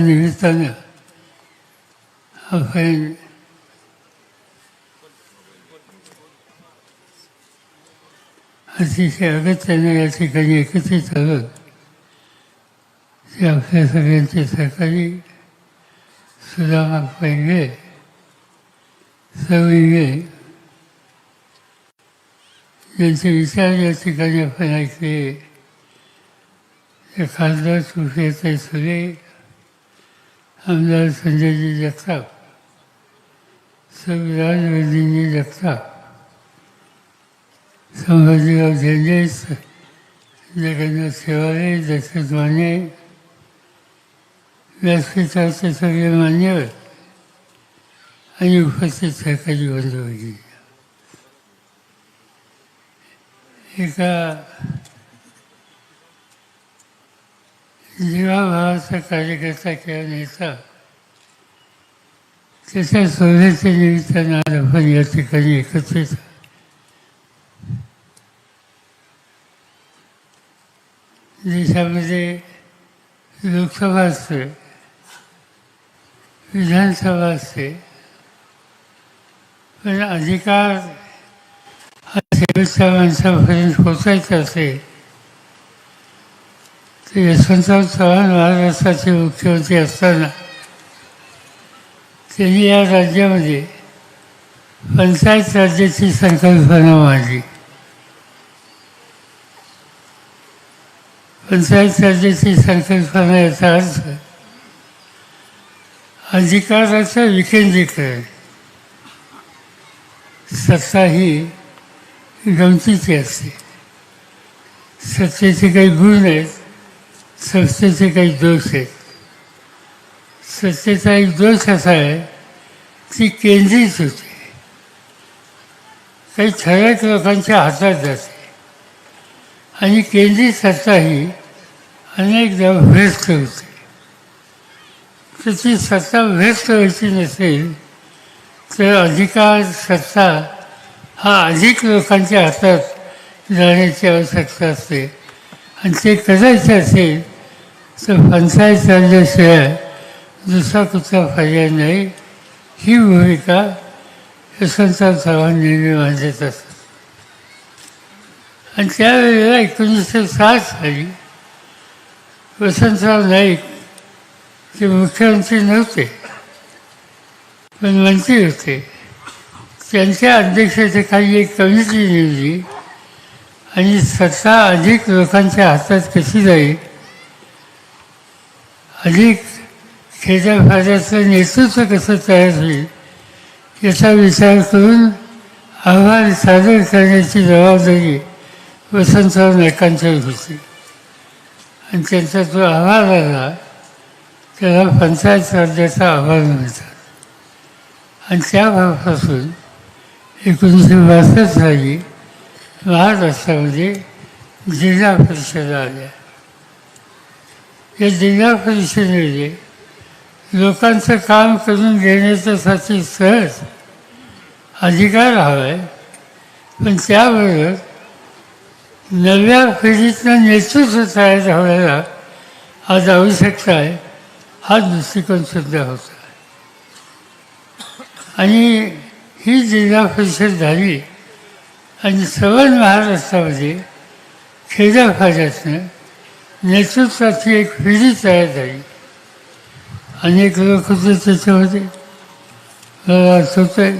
निमित्तानं आपण अतिशय अगत्याने या ठिकाणी एकत्रित आलं ते आपल्या सगळ्यांचे सहकारी सुदामा पहिले सविंगे ज्यांचे विचार या ठिकाणी आपण ऐकले ते खासदार सुप्रियाताई सुरे आमदार संजयजी जगताप संविधान वैद्यजी जगताप संभाजीराव झेंडे जगन्नाथ शेवाळे दशरथ माने व्यासपीठाचे सगळे मान्यवर आणि उपस्थित सरकारी बंधू एका जीवाभावाचा कार्यकर्ता किंवा नेता त्याच्या शोधाच्या निमित्तानं आज आपण या ठिकाणी एकत्रित देशामध्ये लोकसभा असते विधानसभा असते पण अधिकार हा शेवटच्या माणसापर्यंत पोचायचा असेल यशवंतराव चव्हाण महाराष्ट्राचे मुख्यमंत्री असताना त्यांनी या राज्यामध्ये पंचायत राज्याची संकल्पना मांडली. पंचायत राज्याची संकल्पना याचा अर्थ अधिकाराचं विकेंद्रीकरण. सत्ता ही गमतीची असते. सत्तेचे काही गुण आहेत. संस्थेचे काही दोष आहेत संस्थेचा एक दोष असा आहे ती केंद्रित होते काही ठराविक लोकांच्या हातात जाते. आणि केंद्रित सत्ता ही अनेकदा व्यस्त होते. तर ती सत्ता व्यस्त व्हायची नसेल तर अधिकार सत्ता हा अधिक लोकांच्या हातात जाण्याची आवश्यकता असते. आणि ते करायचं असेल तर पंचायत राज्याशिवाय दुसरा कुठला पर्याय नाही ही भूमिका यशवंतराव चव्हाण नेहमी मांडत असतात आणि त्यावेळेला एकोणीसशे साठ साली वसंतराव नाईक ते मुख्यमंत्री नव्हते पण मंत्री होते. त्यांच्या अध्यक्षतेखाली एक कमिटी नेमली आणि सत्ता अधिक लोकांच्या हातात कशी जाईल अधिक खेड्यापाड्याचं नेतृत्व कसं तयार होईल याचा विचार करून अहवाल सादर करण्याची जबाबदारी वसंतराव नायकांच्यावर होती. आणि त्यांचा जो अहवाल आला त्याला पंचायत राज्याचा अहवाल म्हणतात. आणि त्या भावापासून एकोणीसशे बासष्ट साली महाराष्ट्रामध्ये जिल्हा परिषदा आल्या. या जिल्हा परिषदेमध्ये लोकांचं काम करून देण्याच्यासाठी सहज अधिकार हवा. आहे पण त्याबरोबर नव्या पिढीतनं नेतृत्व तयार व्हायला आज आवश्यकता आहे हा दृष्टिकोनसुद्धा होता. आणि ही जिल्हा परिषद झाली आणि सवन महाराष्ट्रामध्ये खेड्यापाड्यातनं नेतृत्वाची एक पिढी तयार झाली. अनेक लोक होते त्याच्यामध्ये मला आहे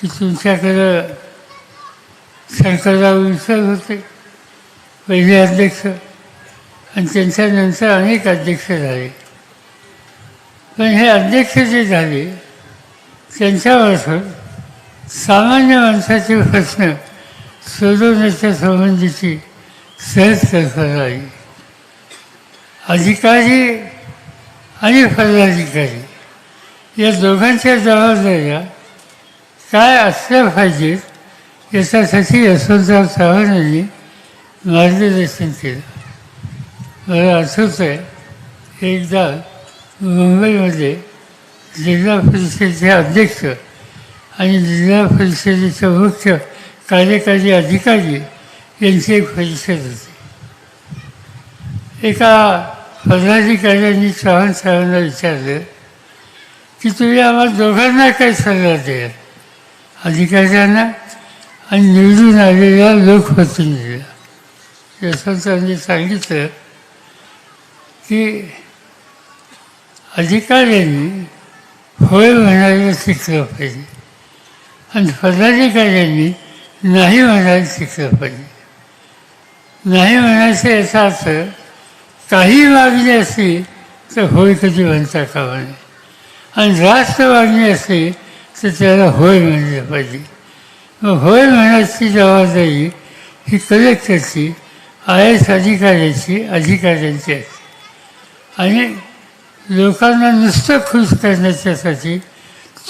की तुमच्याकडं शंकरराव विसर होते पहिले अध्यक्ष आणि त्यांच्यानंतर अनेक अध्यक्ष झाले. पण हे अध्यक्ष जे झाले त्यांच्यामार्फत सामान्य माणसाचे प्रश्न सोडवण्याच्या संबंधीची सहज कल्पना आली. अधिकारी आणि पदाधिकारी या दोघांच्या जबाबदाऱ्या काय असल्या पाहिजेत याच्यासाठी यशवंतराव चव्हाण यांनी मार्गदर्शन केलं. मला आठवत आहे एकदा मुंबईमध्ये जिल्हा परिषदेचे अध्यक्ष आणि जिल्हा परिषदेचे मुख्य कार्यकारी अधिकारी यांची एक परिषद होती. एका पदाधिकाऱ्यांनी चव्हाण साहेबांना विचारलं की तुम्ही आम्हाला दोघांना काय सल्ला द्याल? अधिकाऱ्यांना आणि निवडून आलेल्या लोकप्रतिनिधीला. त्यांनी सांगितलं की अधिकाऱ्यांनी होय म्हणायला शिकलं पाहिजे आणि पदाधिकाऱ्यांनी नाही म्हणायला शिकलं पाहिजे. नाही म्हणायचं याचा अर्थ काही मागणी असली तर होय कधी म्हणता कामा नये आणि जास्त मागणी असली तर त्याला होय म्हणलं पाहिजे. मग होय म्हणायची जबाबदारी ही कलेक्टरची आय एस अधिकाऱ्याची अधिकाऱ्यांची असते आणि लोकांना नुसतं खुश करण्याच्यासाठी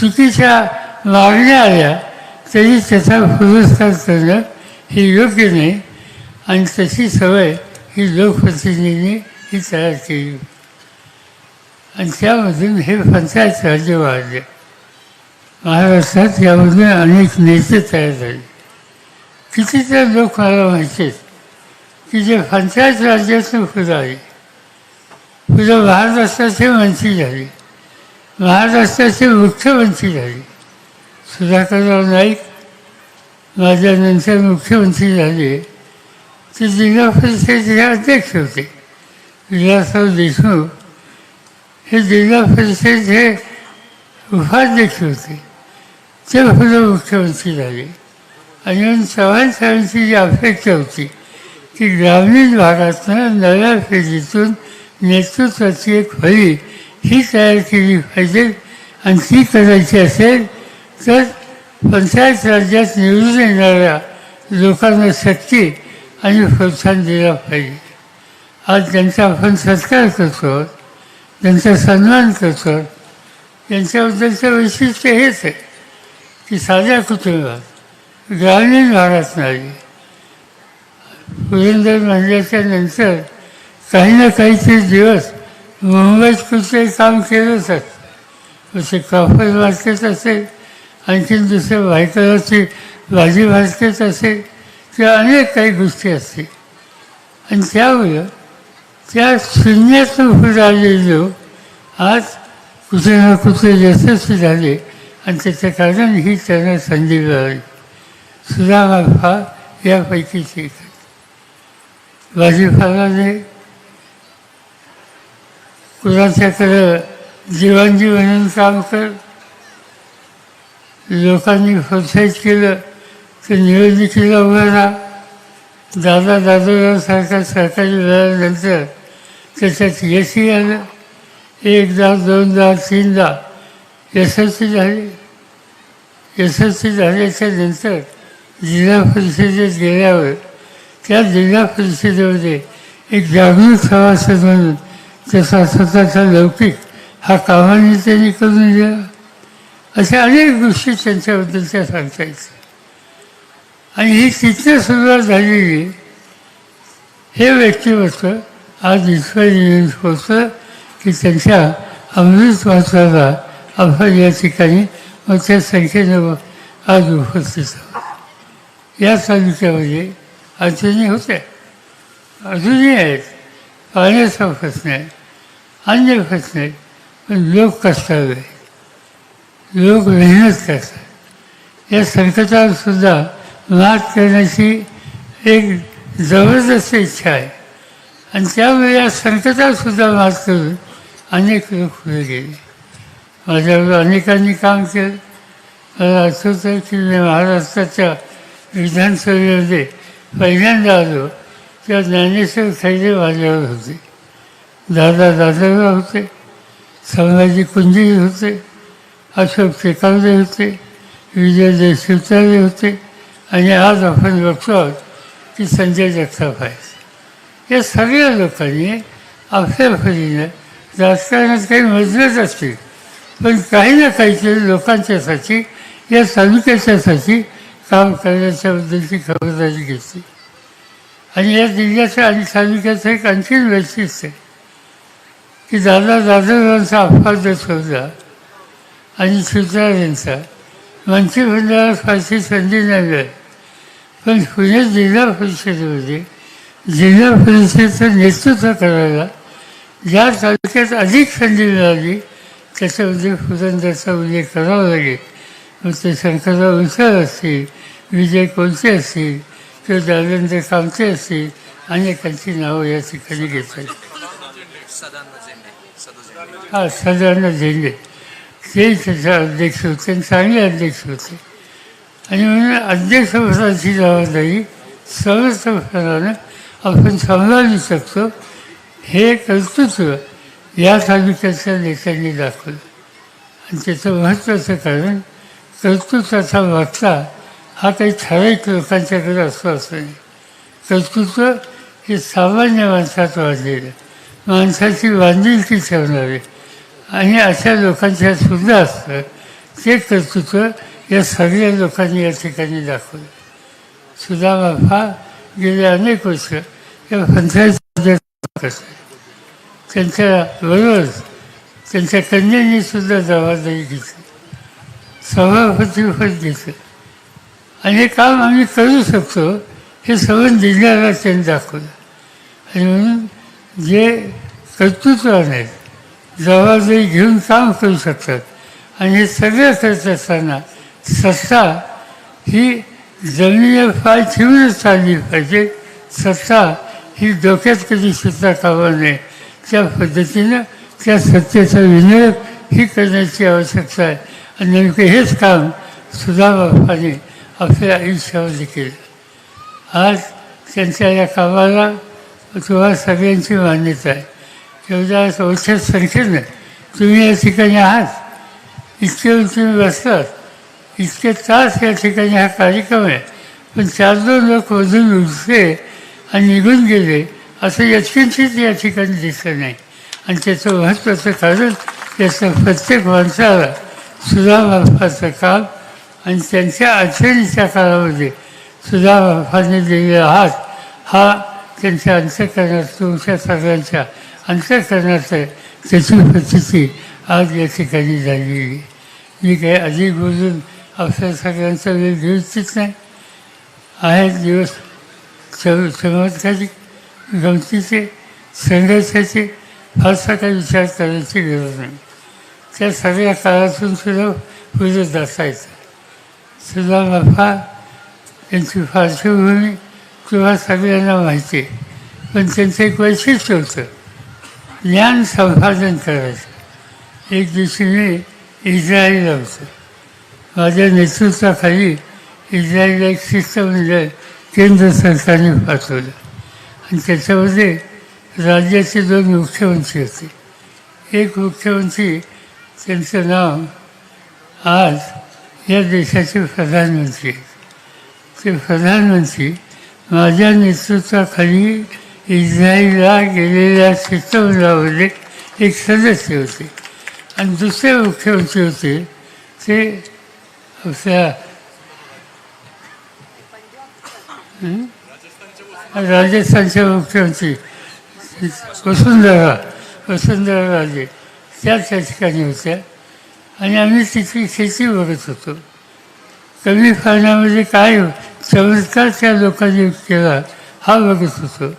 चुकीच्या मागण्या आल्या तरी त्याचा पुरस्कार करणं हे योग्य नाही. आणि तशी सवय ही लोकप्रतिनिधींनी ही तयार केली आणि त्यामधून हे पंचायत राज्य वाढले. महाराष्ट्रात यामधून अनेक नेते तयार झाले. कितीतरी लोक मला माहिती आहेत की जे पंचायत राज्यातून पुढं आले. पुढं महाराष्ट्राचे मंत्री झाले. महाराष्ट्राचे मुख्यमंत्री झाले. सुधाकरराव नाईक माझ्यानंतर मुख्यमंत्री झाले. ते जिल्हा परिषदेचे अध्यक्ष होते विलासराव देशमुख हे जिल्हा परिषदेचे उपाध्यक्ष होते ते पुढे मुख्यमंत्री झाले आणि चव्हाण साहेबांची जी अपेक्षा होती की ग्रामीण भागातनं नव्या पिढीतून नेतृत्वाची एक फळी ही तयार केली पाहिजे आणि ती करायची असेल तर पंचायत राज्यात निवडून येणाऱ्या लोकांना शक्ती आणि प्रोत्साहन दिलं पाहिजे. आज त्यांचा आपण सत्कार करतो त्यांचा सन्मान करतो त्यांच्याबद्दलचं वैशिष्ट्य हेच आहे की साध्या कुटुंबात ग्रामीण भागात नाही. पुरंदर म्हणल्याच्या नंतर काही ना काहीतरी दिवस मुंबईत कुठे काम केलंच असतं. जसे कापड मार्केट असेल आणखीन दुसरं भायकराची भाजी मार्केट असेल त्या अनेक काही गोष्टी असतील आणि त्यामुळं त्या शून्यातून पुढे आलेले लोक आज कुठे ना कुठे यशस्वी झाले. आणि त्याचं कारण ही त्यांना संधी मिळाली. सुधामा यापैकीच एक आहे. भाजीपालाने कुणाच्याकडं जीवांजी काम कर लोकांनी प्रोत्साहित केलं की निवडणुकीला उभं राहा दादा दादोरावसारख्या सरकारी मिळाल्यानंतर त्याच्यात यशही आलं. एकदा दोनदा तीनदा यशस्वी झाले. यशस्वी झाल्याच्यानंतर जिल्हा परिषदेत गेल्यावर त्या जिल्हा परिषदेमध्ये एक जागरूक सभासद म्हणून त्याचा स्वतःचा लौकिक हा कामाने त्यांनी करून दिला. अशा अनेक गोष्टी त्यांच्याबद्दल त्या सांगता येतात आणि ही तिथं सुरुवात झालेली हे व्यक्तिमत्व आज इतकं होतं की त्यांच्या अमृत वाचाला आपण या ठिकाणी मोठ्या संख्येनं आज उपस्थित आहोत. या तालुक्यामध्ये अडचणी होत्या. अजूनही आहेत. पाण्याचा प्रश्न आहे. अन्य प्रश्न आहेत पण लोक कष्टावे लोक मेहनत करतात. या संकटावर सुद्धा मात करण्याची एक जबरदस्त इच्छा आहे. आणि त्यामुळे या संकटातसुद्धा मात करून अनेक लोक पुढे गेले. माझ्यावर अनेकांनी काम केलं. मला आठवतं की मी महाराष्ट्राच्या विधानसभेमध्ये पहिल्यांदा आलो तेव्हा ज्ञानेश्वर खैरे माझ्यावर होते. दादा दादरला होते. संभाजी कुंजी होते. अशोक टेकावले होते. विजय देशशिवतारे होते. आणि आज आपण बघतो आहोत की संजय जगताप आहेत या सगळ्या लोकांनी आपल्या परीने राजकारणात काही मजलत असतील पण काही ना काहीतरी लोकांच्यासाठी या तालुक्याच्यासाठी काम करण्याच्याबद्दलची खबरदारी घेतली. आणि या जिल्ह्याचं आणि तालुक्याचं एक आणखीन वैशिष्ट्य आहे की दादा दादरवांचा अपवाद होता आणि यांचा मंत्रिमंडळात फारशी संधी नाही मिळाली पण पुणे जिल्हा परिषदेमध्ये जिल्हा परिषदेचं नेतृत्व करायला ज्या तालुक्यात अधिक संधी मिळाली त्याच्यामध्ये पुरंदरचा उल्लेख करावा लागेल. मग ते शंकरराव विशाल असतील विजय कोलते असतील किंवा देवेंद्र कामते असतील अनेकांची नावं या ठिकाणी घेता येईल हा सदानंद झेंडे. ते त्याचे अध्यक्ष होते आणि चांगले अध्यक्ष होते आणि म्हणून अध्यक्षपदाची जबाबदारी सर्वसाधारण आपण सांभाळू शकतो हे कर्तृत्व या तालुक्याच्या नेत्यांनी दाखवलं आणि त्याचं महत्त्वाचं कारण कर्तृत्वाचा वागता हा काही ठराविक लोकांच्याकडे असतो असं नाही कर्तृत्व हे सामान्य माणसात वाढलेलं माणसाची बांधिलकी ठेवणारे आणि अशा लोकांच्या सुद्धा असतं. ते कर्तृत्व या सगळ्या लोकांनी या ठिकाणी दाखवलं. सुदामा गेले अनेक वर्ष या पंचायत त्यांच्या बरोबर त्यांच्या कन्यांनी सुद्धा जबाबदारी घेतली. सभापतीपद घेतलं. आणि हे काम आम्ही करू शकतो हे सगळं दिल्याला त्यांनी दाखवलं. आणि म्हणून जे कर्तृत्व आहेत जवळजवळ घेऊन काम करू शकतात. आणि हे सगळं करत असताना सत्ता ही जमिनीवर पाय ठेवूनच चालली पाहिजे. सत्ता ही डोक्यात कधी सुद्धा कामा नये. त्या पद्धतीनं त्या सत्तेचा विनियोग ही करण्याची आवश्यकता आहे. आणि नेमकं हेच काम सुधाबापाने आपल्या आयुष्यामध्ये केलं. आज त्यांच्या या कामाला तुम्हाला सगळ्यांची मान्यता आहे. एवढ्या चौथ्या संख्येनं तुम्ही या ठिकाणी आहात. इतके तुम्ही बसलात. इतके तास या ठिकाणी हा कार्यक्रम आहे. पण चार दोन लोक अजून उठले आणि निघून गेले असं यत्किंचित या ठिकाणी दिसलं नाही. आणि त्याचं महत्त्वाचं कारण त्याचं प्रत्येक माणसाला सुधाबापाचं काम आणि त्यांच्या अडचणीच्या काळामध्ये सुधाबापाने दिलेला हात हा त्यांच्या अंतकरणात तुमच्या सगळ्यांच्या अंतकरणात त्याची प्रचिती आज या ठिकाणी झालेली मी काही अधिक बोलून आपल्या सगळ्यांचा वेळ घेऊ इच्छित नाही. आहेत दिवस चमत्कारी गमतीचे संघर्षाचे फारसा काही विचार करायची गरज नाही. त्या सगळ्या काळातून सुद्धा पुढे जाता येतं. सुद्धा बापा त्यांची पार्श्वभूमी किंवा सगळ्यांना माहिती आहे. पण त्यांचं एक वैशिष्ट्य होतं. ज्ञान संपादन करायचं. एक दिवशी मी इस्रायलला होतं. माझ्या नेतृत्वाखाली इस्रायलला एक शिष्टमंडळ म्हणजे केंद्र सरकारने पाठवलं. आणि त्याच्यामध्ये राज्याचे दोन मुख्यमंत्री होते. एक मुख्यमंत्री त्यांचं नाव आज या देशाचे प्रधानमंत्री आहेत. ते प्रधानमंत्री माझ्या नेतृत्वाखाली इस्रायलला गेलेल्या शिष्टमंडळामध्ये एक सदस्य होते. आणि दुसरे मुख्यमंत्री होते ते आपल्या राजस्थानचे मुख्यमंत्री वसुंधरा वसुंधरा राजे त्या त्या ठिकाणी होत्या. आणि आम्ही तिची शेती बघत होतो. कमी पाण्यामध्ये काय चमत्कार त्या लोकांनी केला हा बघत होतो.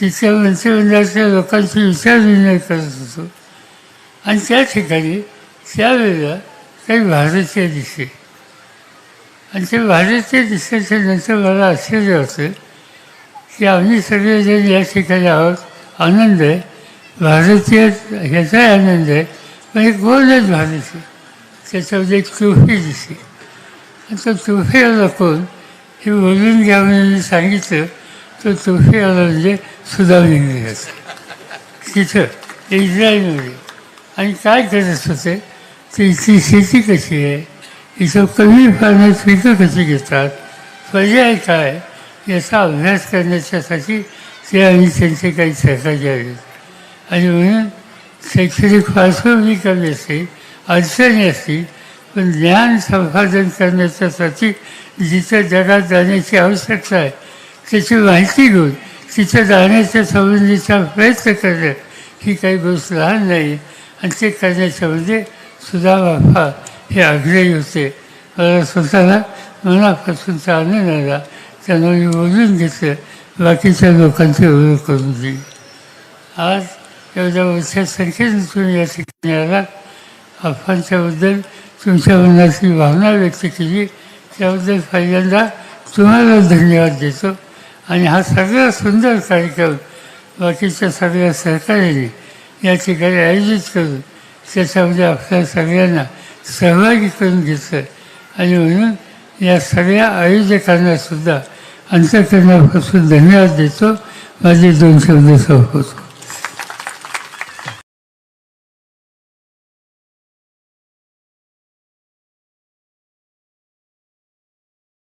तिथल्या मंत्रिमंडळाच्या लोकांची विचारविनिमय करत होतो. आणि त्या ठिकाणी त्यावेळेला काही भारतीय दिसले. आणि ते भारतीय दिसल्याच्या नंतर मला आश्चर्य होतं की आम्ही सगळेजण या ठिकाणी आहोत. आनंद आहे. भारतीय ह्याचाही आनंद आहे. पण एक बोलच भारतीय त्याच्यामध्ये एक टोफी दिसली. आणि तो टोफीवाला कोण हे बोलून घ्या म्हणून सांगितलं तो आला म्हणजे सुदाम इंग्रज तिथं इस्रायलमध्ये. आणि काय करत होते? तर इथली शेती कशी आहे? इथं कमी पाण्यात पिकं कशी घेतात? पर्याय काय? याचा अभ्यास करण्याच्यासाठी ते आणि त्यांचे काही सहकार्य आहेत. आणि म्हणून शैक्षणिक पार्श्वभूमी कमी असते अडचणी असतील पण ज्ञान संपादन करण्याच्यासाठी जिथं जगात जाण्याची आवश्यकता आहे त्याची माहिती घेऊन तिथं जाण्याच्या संबंधीचा प्रयत्न करणं ही काही गोष्ट लहान नाही. आणि ते करण्याच्यामध्ये म्हणजे सुद्धा बाफा हे आग्रही होते. मला स्वतःला मनापासूनचा आनंद आला. त्यांना मी बोलून घेतलं. बाकीच्या लोकांची ओळख करून दिली आज एवढ्या मोठ्या संख्येने तुम्ही या ठिकाणी आला आपणच्याबद्दल तुमच्या मनाची भावना व्यक्त केली त्याबद्दल पहिल्यांदा तुम्हाला धन्यवाद देतो. आणि हा सगळा सुंदर कार्यक्रम बाकीच्या सगळ्या सहकार्याने या ठिकाणी आयोजित करून त्याच्यामध्ये आपल्या सगळ्यांना सहभागी करून घेतलं आणि म्हणून या सगळ्या आयोजकांना सुद्धा अंतकरणापासून धन्यवाद देतो माझे दोन शब्द संपवतो